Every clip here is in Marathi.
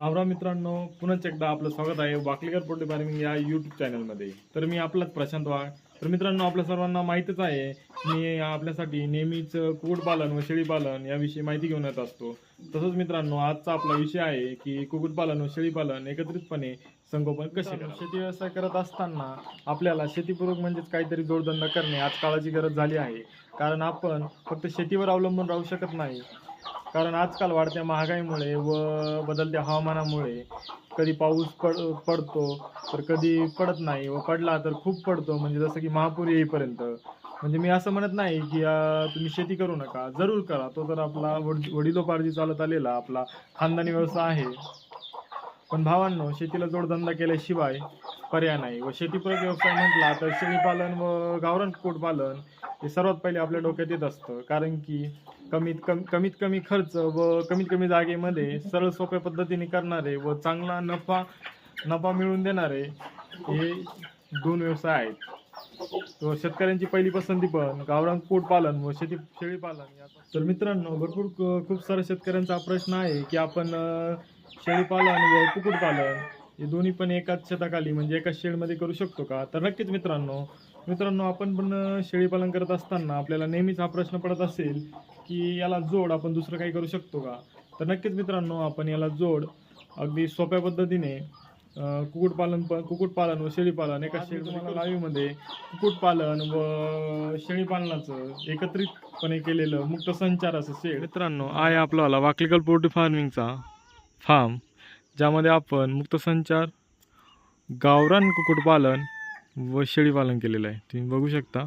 रामराम मित्रांनो पुन्हा एकदा आपलं स्वागत आहे वाकलीकर पोल्ट्री फार्मिंग या यूट्यूब चॅनलमध्ये तर मी आपलाच प्रशांत वाघ. तर मित्रांनो आपल्या सर्वांना माहीतच आहे मी आपल्यासाठी नेहमीच कुक्कुटपालन व शेळीपालन याविषयी माहिती घेऊन येत असतो. तसंच मित्रांनो आजचा आपला विषय आहे की कुक्कुटपालन व शेळीपालन एकत्रितपणे संगोपन कसे. शेती व्यवसाय करत असताना आपल्याला शेतीपूर्वक म्हणजेच काहीतरी जोडधंदा करणे आज काळाची गरज झाली आहे. कारण आपण फक्त शेतीवर अवलंबून राहू शकत नाही. कारण आजकाल वाढत्या महागाईमुळे व बदलत्या हवामानामुळे कधी पाऊस पड पडतो तर कधी पडत नाही व पडला तर खूप पडतो म्हणजे जसं की महापूर येईपर्यंत. म्हणजे मी असं म्हणत नाही की तुम्ही शेती करू नका. जरूर करा. तो तर आपला वड वडिलोपार्जी चालत आलेला आपला खानदानी व्यवसाय आहे. पण भावांनो शेतीला जोडधंदा केल्याशिवाय पर्याय नाही. व शेतीपूरक व्यवसाय म्हटला तर शेळीपालन व गावरान कुक्कुटपालन हे सर्वात पहिले आपल्या डोक्यात येत असतं. कारण की कमीत कमी कमीत कमी खर्च व कमीत कमी जागेमध्ये सरळ सोप्या पद्धतीने करणारे व चांगला नफा नफा मिळवून देणारे हे दोन व्यवसाय आहेत. तो शेतकऱ्यांची पहिली पसंती पण गावरान पालन व शेती शेळीपालन पालन तर मित्रांनो भरपूर खूप साऱ्या शेतकऱ्यांचा प्रश्न आहे की आपण शेळीपालन व कुक्कुटपालन हे दोन्ही पण एकाच शेताखाली म्हणजे एकाच शेडमध्ये करू शकतो का? तर नक्कीच मित्रांनो मित्रांनो आपण पण शेळीपालन करत असताना आपल्याला नेहमीच हा प्रश्न पडत असेल की याला जोड आपण दुसरं काही करू शकतो का? तर नक्कीच मित्रांनो आपण याला जोड अगदी सोप्या पद्धतीने कुक्कुटपालन पण कुक्कुटपालन व शेळीपालन एका शेड तुम्हाला लाईव्हमध्ये कुक्कुटपालन व शेळीपालनाचं एकत्रितपणे केलेलं मुक्त संचार असं शेड. मित्रांनो आहे आपल्याला वाकलिकल पोल्ट्री फार्मिंगचा फार्म ज्यामध्ये आपण मुक्त संचार गावरान कुक्कुटपालन व शेळीपालन केलेलं आहे. तुम्ही बघू शकता.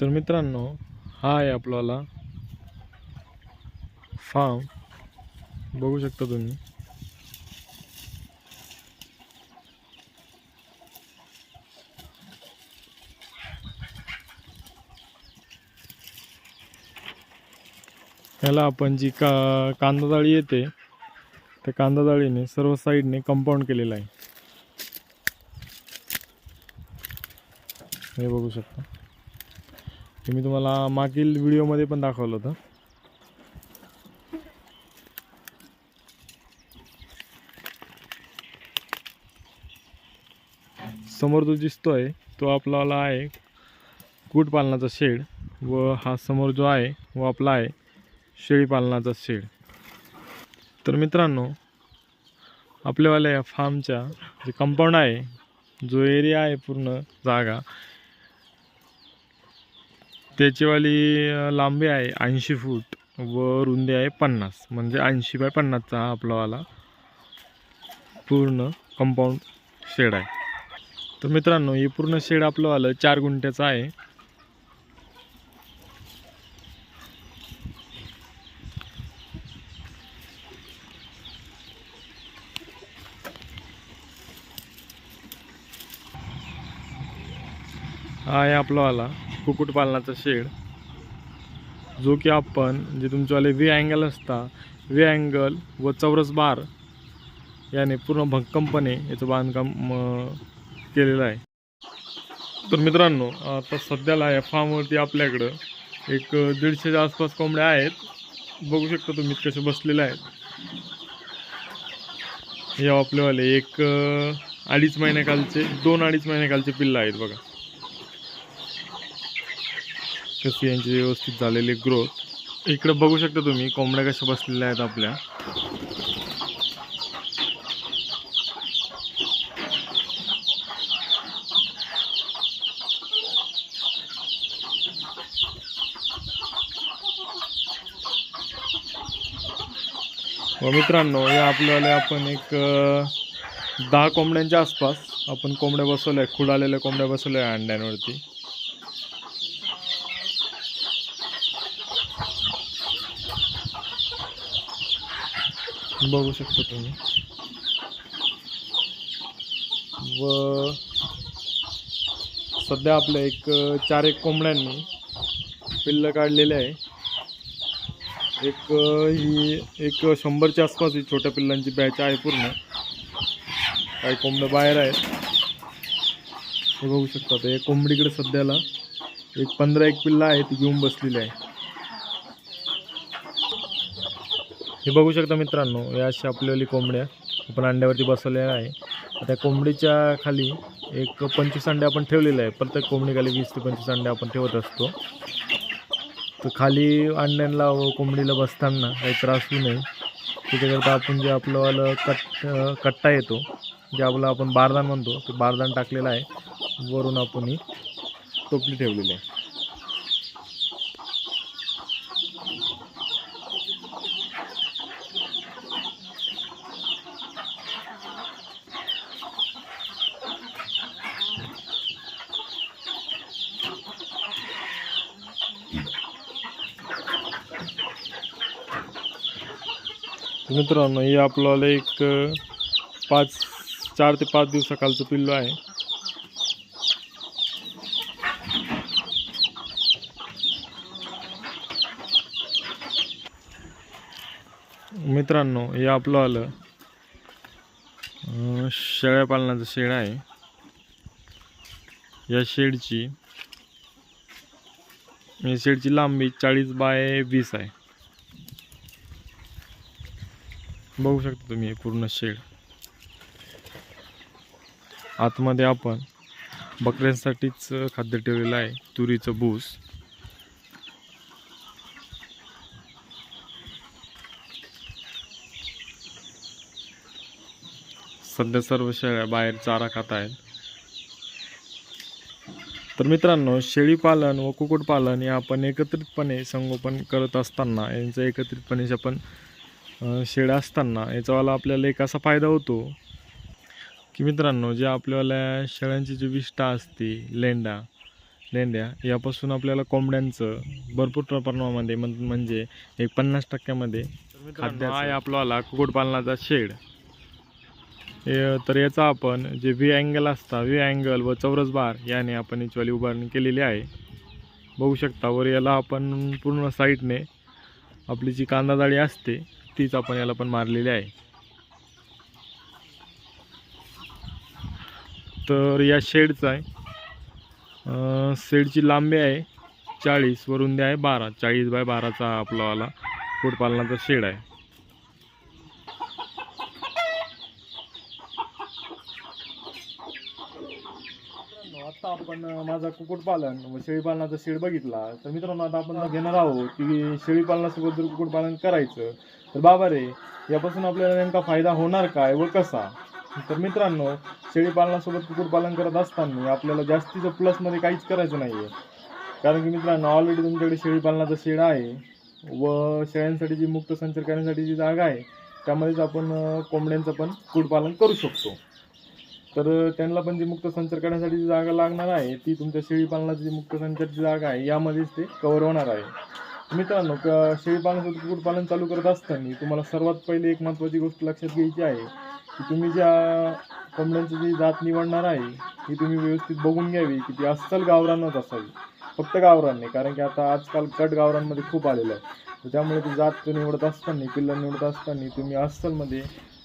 तर मित्रांनो हा आहे आपल्याला फार्म बघू शकता तुम्ही. याला आपण जी का कांदा जाळी येते त्या कांदा जाळीने सर्व साईडने कंपाऊंड केलेलं आहे. हे बघू शकता. हे मी तुम्हाला मागील व्हिडिओमध्ये पण दाखवलं होतं. समोर जो दिसतोय तो आपल्याला आहे कुटपालनाचा शेड व हा समोर जो आहे व आपला आहे शेळीपालनाचा शेड. तर मित्रांनो आपल्यावाल्या या फार्मच्या जे कंपाऊंड आहे जो एरिया आहे पूर्ण जागा त्याचीवाली लांबी आहे ऐंशी फूट व रुंदी आहे पन्नास. म्हणजे ऐंशी बाय पन्नासचा हा आपलावाला पूर्ण कंपाऊंड शेड आहे. तर मित्रांनो हे पूर्ण शेड आपलंवालं चार गुंठ्याचं आहे. हा आहे आपलावाला कुक्कुटपालनाचा शेड. जो की आपण जे तुमच्यावाले वे अँगल असता वे अँगल व चौरस बार याने पूर्ण भक्कमपणे याचं बांधकाम केलेलं आहे. तर मित्रांनो आता सध्याला या फार्मवरती आपल्याकडं एक दीडशेच्या आसपास कोंबड्या आहेत. बघू शकता तुम्ही कसे बसलेले आहेत. हे आपलेवाले एक अडीच महिन्याकालचे दोन अडीच महिन्याखालचे पिल्लं आहेत बघा. कशी यांची व्यवस्थित झालेली ग्रोथ इकडं बघू शकता तुम्ही कोंबड्या कशा बसलेल्या आहेत आपल्या. व मित्रांनो या आपल्याला आपण एक दहा कोंबड्यांच्या आसपास आपण कोंबड्या बसवल्या खुडालेल्या कोंबड्या बसवल्या अंड्यांवरती. बघू शकता तुम्ही. व सध्या आपल्या एक चार एक कोंबड्यांनी पिल्लं काढलेले आहे. एक ही एक शंभरच्या आसपास ही छोट्या पिल्लांची बॅच आहे पूर्ण. काही कोंबडं बाहेर आहेत. हे बघू शकता ते कोंबडीकडे सध्याला एक पंधरा एक पिल्ला आहे ती घेऊन बसलेली आहे. हे बघू शकता मित्रांनो या अशी आपल्याली कोंबड्या आपण अंड्यावरती बसवलेल्या आहे. त्या कोंबडीच्या खाली एक पंचवीस अंडे आपण ठेवलेले आहे प्रत्येक कोंबडीखाली वीस ते पंचवीस अंडे आपण ठेवत असतो. तर खाली अंड्यांना व कोंबडीला बसताना काही त्रास होऊ नये. त्याच्याकरता आपण जे आपलंवालं कट कट्टा येतो जे आपलं आपण बारदान म्हणतो ते बारदान टाकलेलं आहे. वरून आपण ही टोपली ठेवलेली आहे. मित्रांनो हे आपल्याला एक पाच चार ते पाच दिवसाकालचं पिल्लू आहे. मित्रांनो हे आपलं आलं शेळ्या पालनाचं शेड आहे. या शेडची या शेडची लांबी चाळीस बाय वीस आहे. बघू शकता तुम्ही हे पूर्ण शेड. आतमध्ये आपण बकऱ्यांसाठीच खाद्य ठेवलेलं आहे तुरीचं भूस सध्या सर्व शेळ्या बाहेर चारा खात आहेत. तर मित्रांनो शेळीपालन व कुक्कुटपालन हे आपण एकत्रितपणे संगोपन करत असताना यांचं एकत्रितपणे आपण शेळ्या असताना याचावाला आपल्याला एक असा फायदा होतो की मित्रांनो जे आपल्याला शेळ्यांची जी विष्ठा असते लेंडा लेंड्या यापासून आपल्याला कोंबड्यांचं भरपूर प्रमाणामध्ये म्हण- म्हणजे एक पन्नास टक्क्यामध्ये खाद्य आहे आपल्याला कुक्कुटपालनाचा शेड. तर याचा आपण जे व्ही अँगल असता व्ही अँगल व चौरस बार याने आपण याचीवाली उभारणी केलेली आहे. बघू शकता वर याला आपण पूर्ण साईडने आपली जी कांदा जाळी असते तीच आपण याला पण मारलेली आहे. तर या शेडचा आहे. शेडची लांबी आहे चाळीस व रुंदी आहे बारा. चाळीस बाय बाराचा आपलावाला कुक्कुटपालनाचा शेड आहे. आता आपण माझा कुक्कुटपालन व शेळीपालनाचा शेड बघितला. तर मित्रांनो आता आपण घेणार आहोत की शेळीपालनासोबत जर कुक्कुटपालन करायचं तर बाबा रे यापासून आपल्याला नेमका फायदा होणार काय? व कसा? तर मित्रांनो शेळीपालनासोबत कुक्कुटपालन करत असताना आपल्याला जास्तीचं प्लसमध्ये काहीच करायचं नाही आहे कारण की मित्रांनो ऑलरेडी तुमच्याकडे शेळीपालनाचा शेड आहे व शेळ्यांसाठी जी मुक्त संचार करण्यासाठी जी जागा आहे त्यामध्येच आपण कोंबड्यांचं पण कुक्कुटपालन करू शकतो. तर त्यांना पण जी मुक्त संचार करण्यासाठी जी जागा लागणार आहे ती तुमच्या शेळीपालनाची जी मुक्त संचारची जागा आहे यामध्येच ते कव्हर होणार आहे. मित्रांनो क कुक्कुटपालन चालू करत असताना तुम्हाला सर्वात पहिले एक महत्त्वाची गोष्ट लक्षात घ्यायची आहे की तुम्ही ज्या कोंबड्यांची जी जात निवडणार आहे ही तुम्ही व्यवस्थित बघून घ्यावी की ती अस्सल गावरानच असावी. फक्त गावरान नाही कारण की आता आजकाल कट गावरांमध्ये खूप आलेलं आहे. तर त्यामुळे ती जात निवडत असताना पिल्लं निवडत असताना तुम्ही अस्सलमध्ये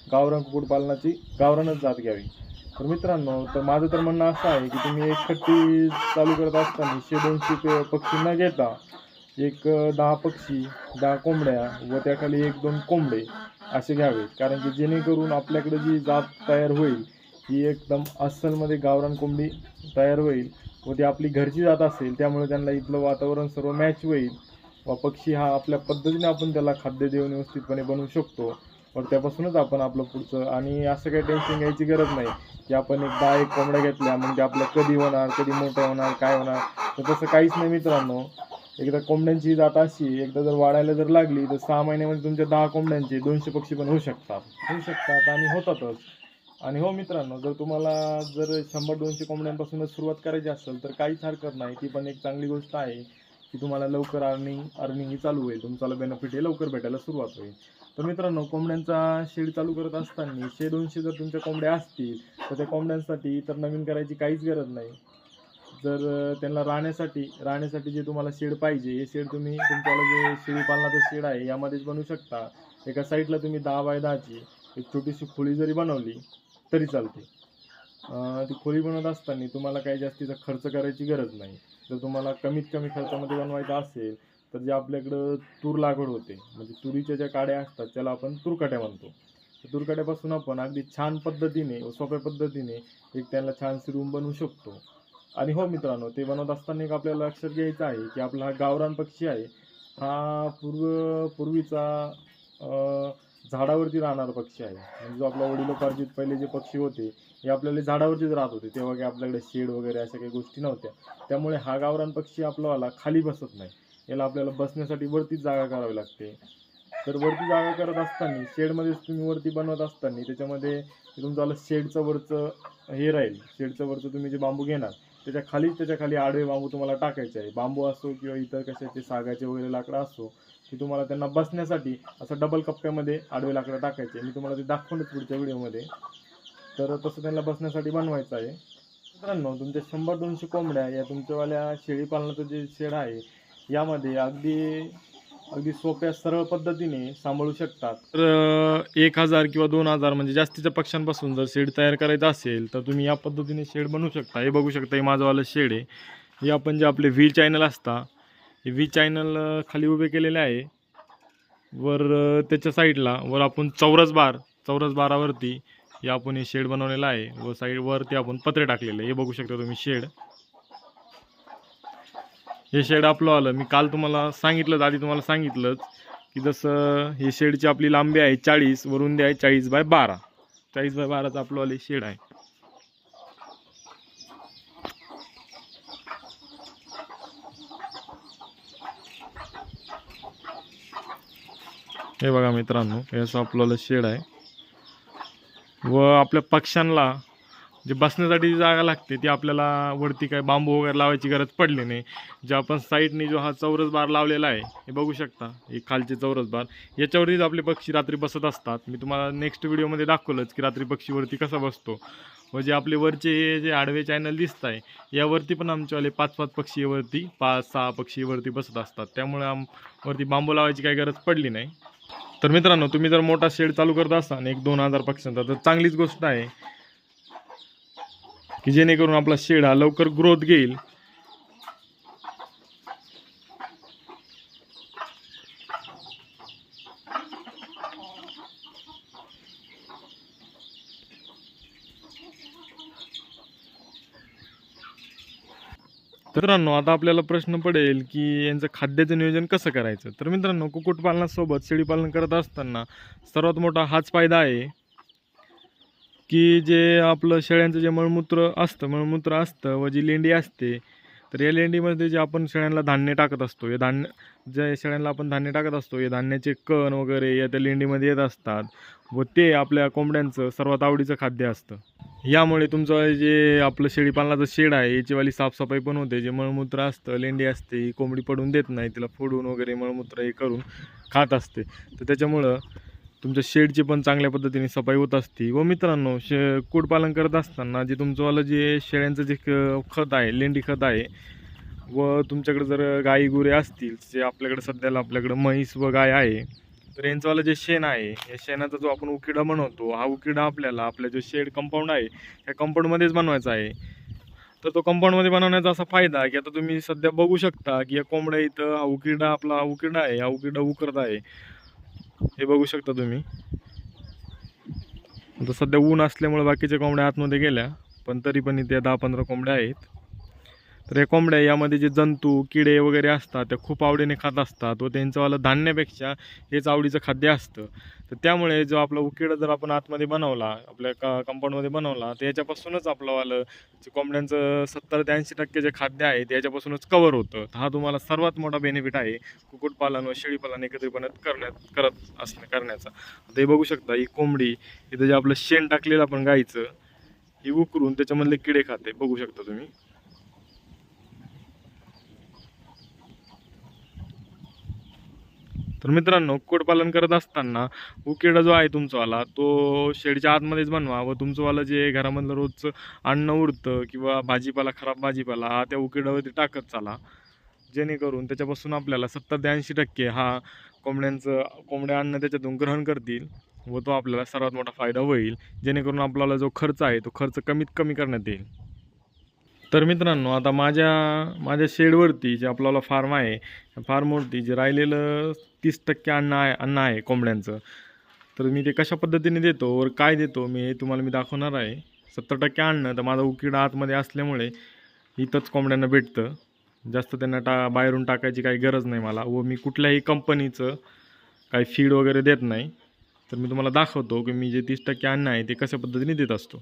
गावरान कुक्कुटपालनाची गावरानच जात घ्यावी. तर मित्रांनो तर माझं तर म्हणणं असं आहे की तुम्ही एक खट्टी चालू करत असताना शे दोनशे पक्षी न घेता एक दहा पक्षी दहा कोंबड्या व त्याखाली एक दोन कोंबडे असे घ्यावे कारण की जेणेकरून आपल्याकडे जी जात तयार होईल ही एकदम अस्सलमध्ये गावरान कोंबडी तयार होईल व ती आपली घरची जात असेल त्यामुळे त्यांना इथलं वातावरण सर्व मॅच होईल व पक्षी हा आपल्या पद्धतीने आपण त्याला खाद्य देऊन व्यवस्थितपणे बनवू शकतो. व त्यापासूनच आपण आपलं पुढचं आणि असं काही टेन्शन घ्यायची गरज नाही की आपण एक दहा एक कोंबड्या घेतल्या म्हणजे आपल्या कधी होणार कधी मोठ्या होणार काय होणार. तर तसं काहीच नाही मित्रांनो. एकदा कोंबड्यांची जात अशी एकदा जर वाढायला जर लागली तर सहा महिन्यामध्ये तुमच्या दहा कोंबड्यांचे दोनशे पक्षी पण होऊ शकतात. होऊ शकतात आणि होतातच. आणि हो मित्रांनो जर तुम्हाला जर शंभर दोनशे कोंबड्यांपासूनच सुरुवात करायची असेल तर काहीच हरकत नाही. ती पण एक चांगली गोष्ट आहे की तुम्हाला लवकर अर्निंग अर्निंग ही चालू होईल. तुमचाला बेनिफिट हे लवकर भेटायला सुरुवात होईल. तर मित्रांनो कोंबड्यांचा शेड चालू करत असताना शे दोनशे जर तुमच्या कोंबड्या असतील तर त्या कोंबड्यांसाठी तर नवीन करायची काहीच गरज नाही. जर त्यांना राहण्यासाठी राहण्यासाठी जे तुम्हाला शेड पाहिजे हे शेड तुम्ही तुमच्याला जे शेळी पालनाचं शेड आहे यामध्येच बनवू शकता. एका साईडला तुम्ही दहा बाय दहाची एक छोटीशी खोली जरी बनवली तरी चालते. ती खोली बनवत असताना तुम्हाला काही जास्तीचा खर्च करायची गरज नाही. जर तुम्हाला कमीत कमी खर्चामध्ये बनवायचं असेल तर जे आपल्याकडं तूर लागवड होते म्हणजे तुरीच्या ज्या काड्या असतात त्याला आपण तुरकाट्या म्हणतो. तुरकट्यापासून तुरकाट्यापासून आपण अगदी छान पद्धतीने व सोप्या पद्धतीने एक त्याला छानशी रूम बनवू शकतो. आणि हो मित्रांनो ते बनवत असताना एक आपल्याला लक्षात घ्यायचं आहे की आपला हा गावरान पक्षी आहे. हा पूर्व पूर्वीचा झाडावरती राहणारा पक्षी आहे. म्हणजे जो आपला वडिलोपार्जित पहिले जे पक्षी होते हे आपल्याला झाडावरतीच राहत होते. तेव्हा काही आपल्याकडे शेड वगैरे अशा काही गोष्टी नव्हत्या. त्यामुळे हा गावरान पक्षी आपल्याला खाली बसत नाही. याला आपल्याला बसण्यासाठी वरतीच जागा करावी लागते. तर वरती जागा करत असताना शेडमध्येच तुम्ही वरती बनवत असताना त्याच्यामध्ये तुमचं शेडचं वरचं हे राहील. शेडचं वरचं तुम्ही जे बांबू घेणार त्याच्याखाली त्याच्याखाली आडवे बांबू तुम्हाला टाकायचे आहे बांबू असो किंवा इतर कशाचे सागाचे वगैरे लाकडं असो की तुम्हाला त्यांना बसण्यासाठी असं डबल कप्प्यामध्ये आडवे लाकडं टाकायचे. मी तुम्हाला ते दाखवणार पुढच्या व्हिडिओमध्ये. तर तसं त्यांना बसण्यासाठी बनवायचं आहे. मित्रांनो तुमच्या शंभर दोनशे कोंबड्या या तुमच्यावाल्या शेळीपालनाचं जे शेड आहे यामध्ये अगदी अगदी सोप्या सरळ पद्धतीने सांभाळू शकतात. तर एक हजार किंवा दोन हजार म्हणजे जास्तीच्या पक्ष्यांपासून जर शेड तयार करायचं असेल तर तुम्ही या पद्धतीने शेड बनवू शकता. हे बघू शकता हे माझंवालं शेड आहे. हे आपण जे आपले व्ही चॅनल असता हे व्ही चॅनल खाली उभे केलेले आहे. वर त्याच्या साईडला वर आपण चौरस बार चौरस बारावरती हे आपण हे शेड बनवलेलं आहे. व साईड वरती आपण पत्रे टाकलेले हे बघू शकता तुम्ही शेड. हे शेड आपलं आलं. मी काल तुम्हाला सांगितलं आधी तुम्हाला सांगितलंच की जसं हे शेडची आपली लांबी आहे चाळीस वरून रुंदी आहे चाळीस बाय बारा. चाळीस बाय बाराचं आपलं आले शेड आहे. हे बघा मित्रांनो हे असं आपल्याला शेड आहे. व आपल्या पक्ष्यांना जे बसण्यासाठी जी जागा लागते ती आपल्याला वरती काय बांबू वगैरे लावायची गरज पडली नाही. जे आपण साईडने जो हा चौरस बार लावलेला आहे हे बघू शकता हे खालचे चौरस बार. याच्यावरतीच आपले पक्षी रात्री बसत असतात. मी तुम्हाला नेक्स्ट व्हिडिओमध्ये दाखवलंच की रात्री पक्षीवरती कसा बसतो. व जे आपले वरचे हे जे आडवे चॅनल दिसत आहे यावरती पण आमच्यावाले पाच पाच पक्षीवरती पाच सहा पक्षीवरती बसत असतात. त्यामुळे आम वरती बांबू लावायची काही गरज पडली नाही. तर मित्रांनो तुम्ही जर मोठा शेड चालू करत असाल एक दोन हजार पक्ष्यांचा तर चांगलीच गोष्ट आहे. की जेणेकरून आपला शेड हा लवकर ग्रोथ घेईल. मित्रांनो आता आपल्याला प्रश्न पडेल की यांचं खाद्याचं नियोजन कसं करायचं? तर मित्रांनो कुक्कुटपालनासोबत शेळीपालन करत असताना सर्वात मोठा हाच फायदा आहे. की जे आपलं शेळ्यांचं जे मळमूत्र असतं मळमूत्र असतं व जी लेंडी असते तर या लेंडीमध्ये जे आपण शेळ्यांना धान्य टाकत असतो हे धान्य जे शेळ्यांना आपण धान्य टाकत असतो हे धान्याचे कण वगैरे या त्या लेंडीमध्ये येत असतात व ते आपल्या कोंबड्यांचं सर्वात आवडीचं खाद्य असतं. यामुळे तुमचं जे आपलं शेळीपालनाचं शेड आहे याचीवाली साफसफाई पण होते. जे मळमूत्र असतं लेंडी असते ही कोंबडी पडून देत नाही तिला फोडून वगैरे मळमूत्र हे करून खात असते. तर त्याच्यामुळं तुमच्या शेडची पण चांगल्या पद्धतीने सफाई होत असते. व मित्रांनो शे कुडपालन करत असताना जे तुमचंवालं जे शेळ्यांचं जे खत आहे लेंडी खत आहे व तुमच्याकडे जर गाई गुरे असतील जे आपल्याकडे सध्याला आपल्याकडे म्हैस व गाय आहे तर यांचंवालं जे शेण आहे या शेणाचा जो आपण उकिडा बनवतो हा उकिडा आपल्याला आपल्या जो शेड कंपाऊंड आहे त्या कंपाऊंडमध्येच बनवायचा आहे. तर तो कंपाऊंडमध्ये बनवण्याचा असा फायदा आहे की आता तुम्ही सध्या बघू शकता की या कोंबड्या इथं हा उकिरडा आपला उकिरडा आहे हा उकिरडा उकरत आहे. हे बघू शकता तुम्ही. आता सध्या ऊन असल्यामुळे बाकीच्या कोंबड्या आतमध्ये गेल्या पण तरी पण इथे दहा पंधरा कोंबड्या आहेत. तर या कोंबड्या यामध्ये जे जंतू किडे वगैरे असतात त्या खूप आवडीने खात असतात व त्यांचंवालं धान्यापेक्षा हेच आवडीचं खाद्य असतं. तर त्यामुळे जो आपला उकिडा जर आपण आतमध्ये बनवला आपल्या का कंपाऊंडमध्ये बनवला तर याच्यापासूनच आपलंवालं जे कोंबड्यांचं सत्तर ते ऐंशी टक्के जे खाद्य आहे ते याच्यापासूनच कवर होतं. तर हा तुम्हाला सर्वात मोठा बेनिफिट आहे कुक्कुटपालन व शेळीपालन एकत्रितपणे करण्यात करत असणं करण्याचा. आता हे बघू शकता ही कोंबडी इथं जे आपलं शेण टाकलेलं आपण गाईचं ही उकरून त्याच्यामधले किडे खाते. बघू शकता तुम्ही. तर मित्रांनो कुक्कुटपालन करत असताना उकेडा जो आहे तुमचावाला तो शेडच्या आतमध्येच बनवा व तुमचंवाला जे घरामधलं रोजचं अन्न उरतं किंवा भाजीपाला खराब भाजीपाला हा त्या उकिडावरती टाकत चाला. जेणेकरून त्याच्यापासून आपल्याला सत्तर ते ऐंशी टक्के हा कोंबड्यांचं कोंबड्या अन्न त्याच्यातून ग्रहण करतील व तो आपल्याला सर्वात मोठा फायदा होईल. जेणेकरून आपल्याला जो खर्च आहे तो खर्च कमीत कमी करण्यात येईल. तर मित्रांनो आता माझ्या माझ्या शेडवरती जे आपल्याला फार्म आहे फार्मवरती जे राहिलेलं तीस टक्के अन्न आहे अन्न आहे कोंबड्यांचं. तर मी ते कशा पद्धतीने देतो वर काय देतो मी हे तुम्हाला मी दाखवणार आहे. सत्तर टक्के अन्न तर माझा उकिडा आतमध्ये असल्यामुळे इथंच कोंबड्यांना भेटतं. जास्त त्यांना टा बाहेरून टाकायची काही गरज नाही मला. व मी कुठल्याही कंपनीचं काही फीड वगैरे देत नाही. तर मी तुम्हाला दाखवतो की मी जे तीस टक्के अन्न आहे ते कशा पद्धतीने देत असतो.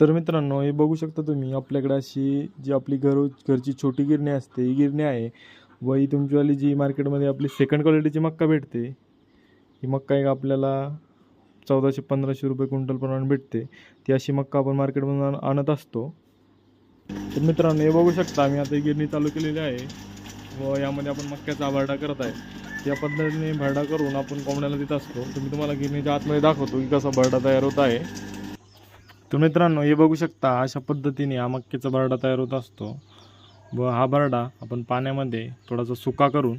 तर मित्रांनो हे बघू शकता तुम्ही आपल्याकडे अशी जी आपली घर घरची छोटी गिरणी असते ही गिरणी आहे. व ही तुमचीवाली जी मार्केटमध्ये आपली सेकंड क्वालिटीची मक्का भेटते ही मक्का एक आपल्याला चौदाशे पंधराशे रुपये क्विंटलप्रमाणे भेटते. ती अशी मक्का आपण मार्केटमधून आणत असतो. तर मित्रांनो हे बघू शकता आम्ही आता गिरणी चालू केलेली आहे व यामध्ये आपण मक्क्याचा भरडा करत आहे. त्या पद्धतीने भरडा करून आपण कोंबड्याला देत असतो. तर मी तुम्हाला गिरणीच्या आतमध्ये दाखवतो की कसा भरडा तयार होत आहे. तर मित्रांनो हे बघू शकता अशा पद्धतीने हा मक्क्याचा भरडा तयार होत असतो. व हा भरडा आपण पाण्यामध्ये थोडासा सुका करून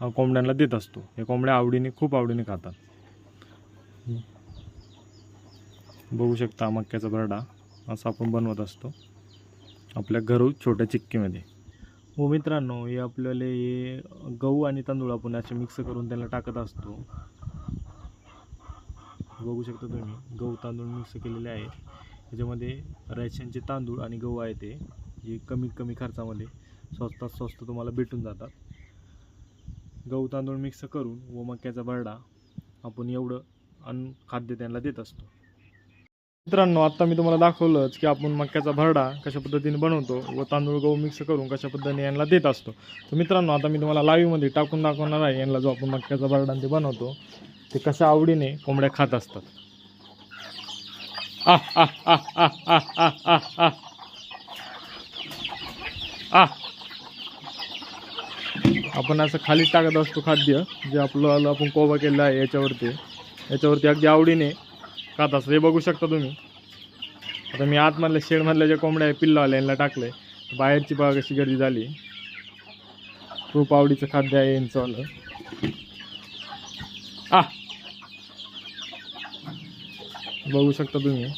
कोंबड्यांना देत असतो. हे कोंबड्या आवडीने खूप आवडीने खातात. बघू शकता मक्याचा भरडा असा आपण बनवत असतो आपल्या घरू छोट्या चिक्कीमध्ये. हो मित्रांनो हे आपल्याला हे गहू आणि तांदूळ आपण असे मिक्स करून त्याला टाकत असतो. बघू शकता तुम्ही गहू तांदूळ मिक्स केलेले आहे त्याच्यामध्ये रॅशनचे तांदूळ आणि गहू आहे ते. हे कमीत कमी खर्चामध्ये स्वस्तात स्वस्त तुम्हाला भेटून जातात गहू तांदूळ मिक्स करून व मक्याचा बरडा आपण एवढं अन्न खाद्य त्यांना देत असतो मित्रांनो आत्ता मी तुम्हाला दाखवलंच की आपण मक्याचा भरडा कशा पद्धतीने बनवतो व तांदूळ गहू मिक्स करून कशा पद्धतीने यांना देत असतो तर मित्रांनो आता मी तुम्हाला लाईव्हमध्ये टाकून दाखवणार आहे यांना जो आपण मक्याचा भरडा ते बनवतो ते कशा आवडीने कोंबड्या खात असतात आ आ आ आ आ आ आ आ. आपण असं खाली टाकत असतो खाद्य जे आपलं आपण कोबा केलं आहे याच्यावरती. याच्यावरती अगदी आवडीने खात असतं. हे बघू शकता तुम्ही. आता मी आतमधल्या शेडमधल्या ज्या कोंबड्या आहे पिल्लावाल्या यांना टाकलं आहे बाहेरची बघा कशी गर्दी झाली. खूप आवडीचं खाद्य आहे यांचं आ. बघू शकता तुम्ही.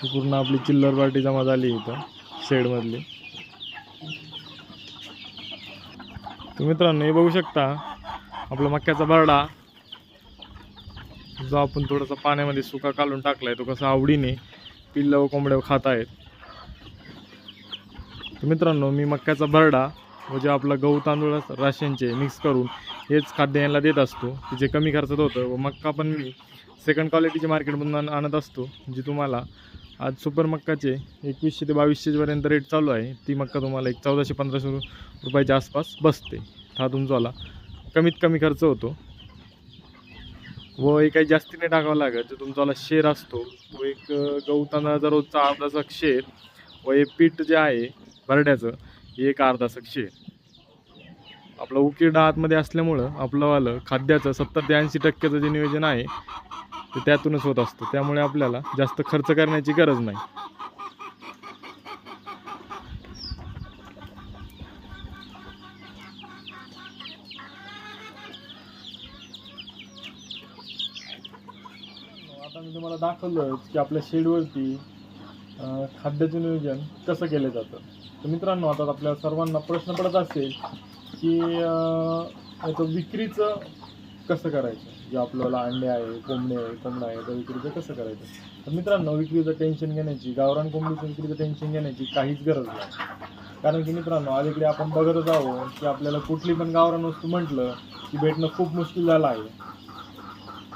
पूर्ण आपली चिल्लर पार्टी जमा झाली इथं शेडमधली. तर मित्रांनो हे बघू शकता आपला मक्याचा भरडा जो आपण थोडासा पाण्यामध्ये सुका काढून टाकलाय तो कसा आवडीने पिल्लं व कोंबड्या खात आहेत तर मित्रांनो मी मक्याचा भरडा व जे आपला गहू तांदूळ राशनचे मिक्स करून हेच खाद्य यांना देत असतो की जे कमी खर्चात होतं. व मक्का पण मी सेकंड क्वालिटीचे मार्केटमधून आणत असतो जी तुम्हाला आज सुपर मक्काचे एकवीसशे ते बावीसशेपर्यंत रेट चालू आहे. ती मक्का तुम्हाला एक चौदाशे पंधराशे रुपयाच्या आसपास बसते. हा तुमचावाला कमीत कमी खर्च होतो. व हे काही जास्तीने टाकावं लागत जो तुमचावाला शेर असतो. तो एक गहू तांदळाचा रोजचा अर्धाचा शेर व हे पीठ जे आहे भरड्याचं हे एक अर्धाचं शेर. आपलं उकिरडा आतमध्ये असल्यामुळं आपलंवालं खाद्याचं सत्तर ते ऐंशी टक्क्याचं जे नियोजन आहे ते त्यातूनच होत असतं. त्यामुळे आपल्याला जास्त खर्च करण्याची गरज नाही. आता मी तुम्हाला दाखवलं की आपल्या शेडवरती खाद्याचे खाद्याचं नियोजन कसं केलं जातं. तर मित्रांनो आता आपल्या सर्वांना प्रश्न पडत असेल की याचं विक्रीचं कसं करायचं? जे आपल्याला अंडे आहे कोंबडे आहे कोंबडा आहे तर विक्रीचं कसं करायचं? तर मित्रांनो विक्रीचं टेन्शन घेण्याची गावरान कोंबडीचं विक्रीचं टेन्शन घेण्याची काहीच गरज नाही. कारण की मित्रांनो अलीकडे आपण बघतच आहोत की आपल्याला कुठली पण गावरान वस्तू म्हटलं की भेटणं खूप मुश्किल झालं आहे.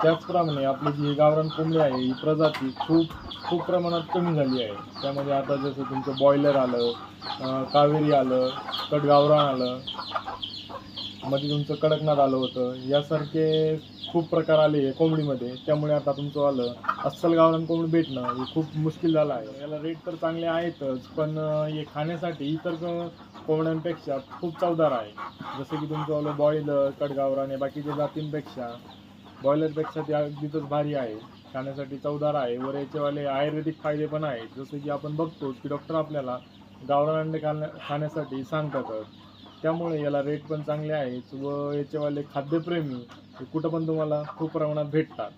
त्याचप्रमाणे आपली जी गावरान कोंबडी आहे ही प्रजाती खूप खूप प्रमाणात कमी झाली आहे. त्यामध्ये आता जसं तुमचं बॉयलर आलं कावेरी आलं कट गावरान आलं मध्ये तुमचं कडकनाथ आलं होतं. यासारखे खूप प्रकार आले कोंबडीमध्ये. त्यामुळे आता तुमचं आलं. अस्सल गावरान कोंबडी भेटणं हे खूप मुश्किल झालं आहे. याला रेट तर चांगले आहेतच पण हे खाण्यासाठी इतर कोंबड्यांपेक्षा खूप चवदार आहे. जसं की तुमचं आलं बॉईलर कडगावरान या बाकीच्या जातींपेक्षा. बॉयलरपेक्षा ते अगदीच भारी आहे. खाण्यासाठी चवदार आहे. वर याचेवाले आयुर्वेदिक फायदे पण आहेत. जसं की आपण बघतो की डॉक्टर आपल्याला गावरान अंडे खाण्या खाण्यासाठी सांगतातच. त्यामुळे याला रेट पण चांगले आहेत व याचेवाले खाद्यप्रेमी हे कुठं पण तुम्हाला खूप प्रमाणात भेटतात.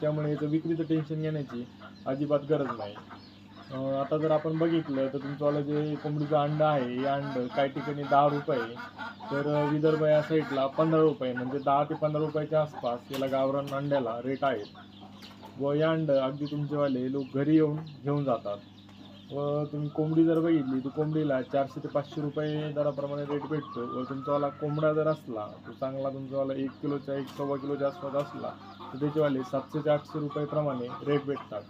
त्यामुळे याचं विक्रीचं टेन्शन घेण्याची अजिबात गरज नाही. आता जर आपण बघितलं तर तुमचंवालं जे कोंबडीचं अंडं आहे हे अंडं काही ठिकाणी दहा रुपये तर विदर्भ या साईडला पंधरा रुपये म्हणजे दहा ते पंधरा रुपयाच्या आसपास याला गावरान अंड्याला रेट आहेत. व या अंडं अगदी तुमचेवाले लोक घरी येऊन घेऊन जातात. व तुम्ही कोंबडी जर बघितली तर कोंबडीला चारशे ते पाचशे रुपये दराप्रमाणे रेट भेटतो. व तुमचावाला कोंबडा जर असला तो चांगला तुमचावाला एक किलोच्या एक सव्वा किलोच्या आसपास असला तर त्याचेवाले सातशे ते आठशे रुपयेप्रमाणे रेट भेटतात.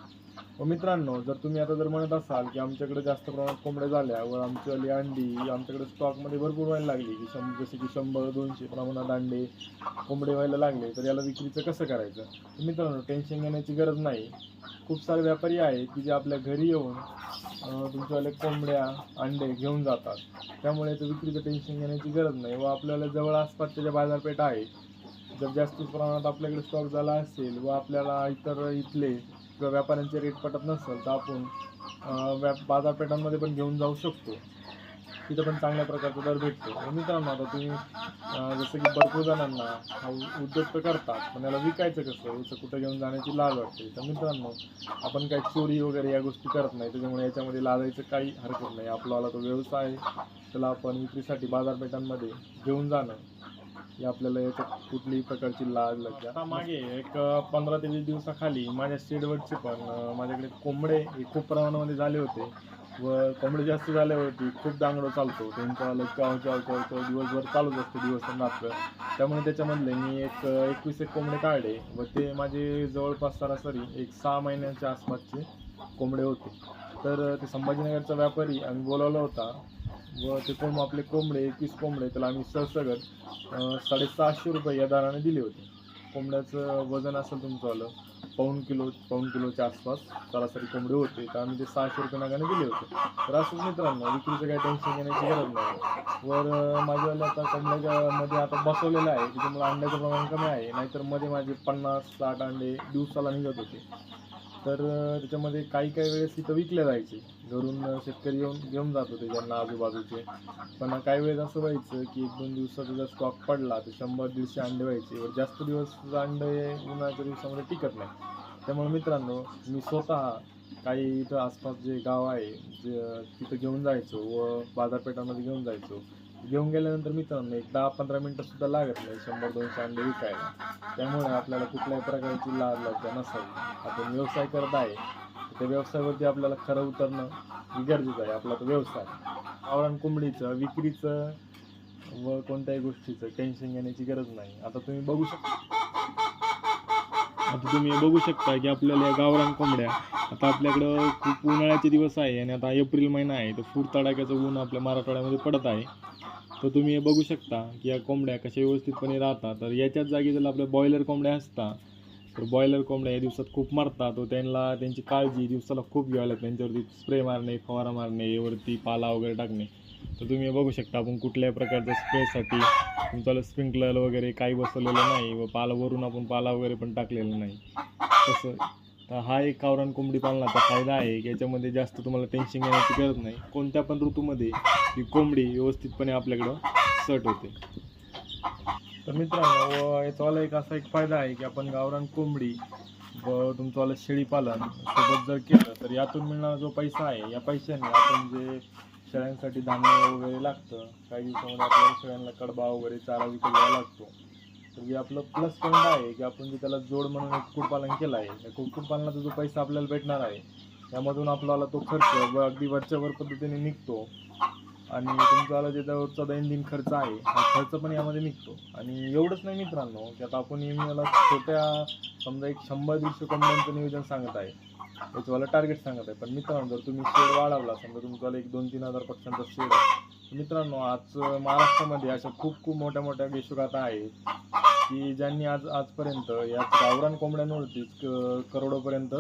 व मित्रांनो जर तुम्ही आता जर म्हणत असाल की आमच्याकडे जास्त प्रमाणात कोंबड्या झाल्या व आमच्यावाली अंडी आमच्याकडे स्टॉकमध्ये भरपूर व्हायला लागली की शं जसे की शंभर दोनशे प्रमाणात अंडे कोंबडे व्हायला लागले तर याला विक्रीचं कसं करायचं? तर मित्रांनो टेन्शन घेण्याची गरज नाही. खूप सारे व्यापारी आहेत की जे आपल्या घरी येऊन तुमच्यावाले कोंबड्या अंडे घेऊन जातात. त्यामुळे याचं विक्रीचं टेन्शन घेण्याची गरज नाही. व आपल्याला जवळ आसपासच्या ज्या बाजारपेठ आहे जर जास्त प्रमाणात आपल्याकडे स्टॉक झाला असेल व आपल्याला इतर इथले किंवा व्यापाऱ्यांचे रेट पटत नसेल तर आपण व्या बाजारपेठांमध्ये पण घेऊन जाऊ शकतो. तिथं पण चांगल्या प्रकारचा दर भेटतो. मित्रांनो आता तुम्ही जसं की भरपूर जणांना हा उद्योग तर करतात पण याला विकायचं कसं? याचं कुठं घेऊन जाण्याची लाज वाटते. तर मित्रांनो आपण काही चोरी वगैरे या गोष्टी करत नाही. त्याच्यामुळे याच्यामध्ये लाजायचं काही हरकत नाही. आपलावाला तो व्यवसाय आहे. त्याला आपण विक्रीसाठी बाजारपेठांमध्ये घेऊन जाणं. आपल्याला याच्यात कुठलीही प्रकारची लाज लज्जा आता मागे एक पंधरा ते वीस दिवसाखाली माझ्या शेडवरचे पण अं, माझ्याकडे कोंबडे हे खूप प्रमाणामध्ये झाले होते व कोंबडे जास्त झाल्यावरती खूप दांगडो चालतो. त्यांचा लचकाव चाव चाव चाव दिवसभर चालूच असतो दिवस रात्र त्यामुळे त्याच्यामधले मी एक एकवीस एक कोंबडे काढले व ते माझे जवळपास सरासरी एक सहा महिन्यांच्या आसपासचे कोंबडे होते. तर ते संभाजीनगरचा व्यापारी आम्ही बोलावला होता. व ते कोंब आपले कोंबडे एकवीस कोंबडे त्याला आम्ही सरसगट साडेसहाशे रुपये या दराने दिले होते. कोंबड्याचं वजन असेल तुमचं आलं पाऊण किलो पाऊण किलोच्या आसपास सरासरी कोंबडे होते. तर आम्ही ते सहाशे रुपये नागाने दिले होते. तर असंच मित्रांनो विक्रीचं काही टेन्शन घेण्याची गरज नाही. वर माझ्यावाले आता कोंबड्याच्या मध्ये आता बसवलेलं आहे त्याच्यामुळे अंड्याचं प्रमाण कमी आहे. नाहीतरमध्ये माझे पन्नास साठ अंडे दिवसाला निघत होते. तर त्याच्यामध्ये काही काही वेळेस तिथं विकले जायचे. घरून शेतकरी येऊन घेऊन जात होते ज्यांना आजूबाजूचे. पण काही वेळेस असं व्हायचं की एक दोन दिवसाचा जर स्टॉक पडला तर शंभर दीडशे अंडे व्हायचे. व जास्त दिवस अंडे उन्हाळ्याच्या दिवसामध्ये टिकत नाही. त्यामुळे मित्रांनो मी स्वतः काही इथं आसपास जे गाव आहे जे तिथं घेऊन जायचो व बाजारपेठामध्ये घेऊन जायचो. घेऊन गेल्यानंतर मित्रांनो एक दहा पंधरा मिनटं सुद्धा लागत नाही. शंभर दोनशे अंडे विकायला. त्यामुळे आपल्याला कुठल्याही प्रकारची लाज लागते नसावी. आपण व्यवसाय करत आहे त्या व्यवसायावरती आपल्याला खरं उतरणं ही गरजेचं आहे. आपला तो व्यवसाय. आवरण कोंबडीचं विक्रीचं व कोणत्याही गोष्टीचं टेन्शन घेण्याची गरज नाही. आता तुम्ही बघू शकता. आता तुम्ही बघू शकता की आपल्याला या गावरान कोंबड्या आता आपल्याकडं खूप उन्हाळ्याचे दिवस आहे आणि आता एप्रिल महिना आहे तर फूट तडाख्याचं ऊन आपल्या मराठवाड्यामध्ये पडत आहे. तर तुम्ही हे बघू शकता की या कोंबड्या कशा व्यवस्थितपणे राहतात. तर याच्याच जागी जर आपल्या बॉयलर कोंबड्या असतात तर बॉयलर कोंबड्या या दिवसात खूप मरतात तर त्यांना त्यांची काळजी दिवसाला खूप घ्यावी लागते. त्यांच्यावरती स्प्रे मारणे फवारा मारणे वरती पाला वगैरे टाकणे. तर तुम्ही हे बघू शकता आपण कुठल्याही प्रकारच्या स्प्रेसाठी तुमच्याला स्प्रिंकलर वगैरे काही बसवलेलं नाही व पाला वरून आपण पाला वगैरे पण टाकलेला नाही. तसं तर हा एक गावरान कोंबडी पालनाचा फायदा आहे. की याच्यामध्ये जास्त तुम्हाला टेन्शन घेण्याची गरज नाही. कोणत्या पण ऋतूमध्ये ही कोंबडी व्यवस्थितपणे आपल्याकडं सट होते. तर मित्रांनो याचावाला एक असा एक फायदा आहे की आपण गावरान कोंबडी व तुमचंवाला शेळीपालन सोबत जर केलं तर यातून मिळणारा जो पैसा आहे या पैशाने आपण जे शेळ्यांसाठी धान्य वगैरे लागतं काही दिवसामध्ये आपल्याला शेळ्यांना कडबा वगैरे चारा विकत घ्यावा लागतो. तर हे आपलं प्लस पॉईंट आहे की आपण जे त्याला जोड म्हणून एक कुक्कुटपालन केलं आहे त्या कुक्कुटपालनाचा जो पैसा आपल्याला भेटणार आहे त्यामधून आपल्याला तो खर्च व अगदी वरच्यावर पद्धतीने निघतो. आणि तुमचा जे त्यावरचा दैनंदिन खर्च आहे हा खर्च पण यामध्ये निघतो. आणि एवढंच नाही मित्रांनो की आता आपण याला छोट्या समजा एक शंभर दीडशे कंपन्यांचं नियोजन सांगत आहे त्याच्यावाला मला टार्गेट सांगत आहे. पण मित्रांनो जर तुम्ही शेड वाढवला समजा तुमच्याला एक दोन तीन हजार पक्ष्यांचा शेड आहे मित्रांनो आज महाराष्ट्रामध्ये अशा खूप खूप मोठ्या मोठ्या यशोगाथा आहेत की ज्यांनी आज आजपर्यंत या गावरान कोंबड्यांवरतीच क- करोडोपर्यंत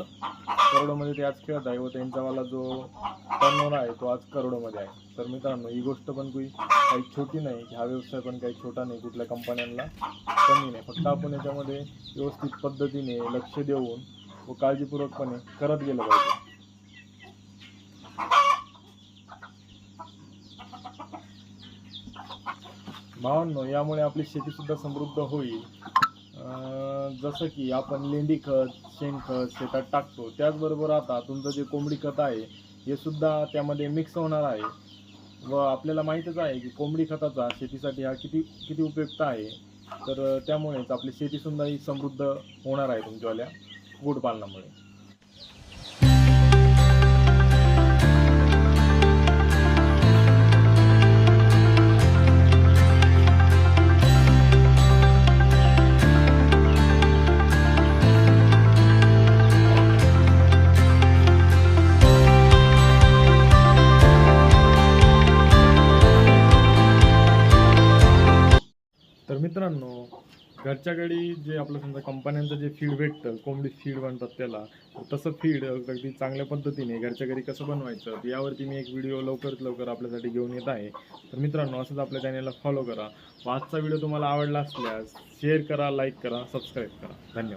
करोडोमध्ये ते आज खेळत आहे व त्यांचावाला जो टर्नओव्हर आहे तो आज करोडोमध्ये आहे. तर मित्रांनो ही गोष्ट पण काही काही छोटी नाही की हा व्यवसाय पण काही छोटा नाही कुठल्या कंपन्यांना कमी नाही. फक्त आपण याच्यामध्ये व्यवस्थित पद्धतीने लक्ष देऊन व काळजीपूर्वकपणे करत गेलं पाहिजे. भावांनो यामुळे आपली शेतीसुद्धा समृद्ध होईल. जसं की आपण लेंडी खत शेणखत शेतात टाकतो. त्याचबरोबर आता तुमचं जे कोंबडी खत आहे हे सुद्धा त्यामध्ये मिक्स होणार आहे. व आपल्याला माहीतच आहे की कोंबडी खताचा शेतीसाठी हा किती किती उपयुक्त आहे. तर त्यामुळेच आपली शेतीसुद्धा ही समृद्ध होणार आहे तुमच्यावाल्या कुक्कुटपालनामुळे मित्रांनो घरच्या घरी जे आपलं समजा कंपन्यांचं जे फीड भेटतं कोंबडी फीड म्हणतात त्याला तसं फीड अगदी चांगल्या पद्धतीने घरच्या घरी कसं बनवायचं यावरती मी एक व्हिडिओ लवकरात लवकर आपल्यासाठी घेऊन येत आहे. तर मित्रांनो असंच आपल्या चॅनलला फॉलो करा. आजचा व्हिडिओ तुम्हाला आवडला असल्यास शेअर करा लाईक करा सबस्क्राईब करा. धन्यवाद.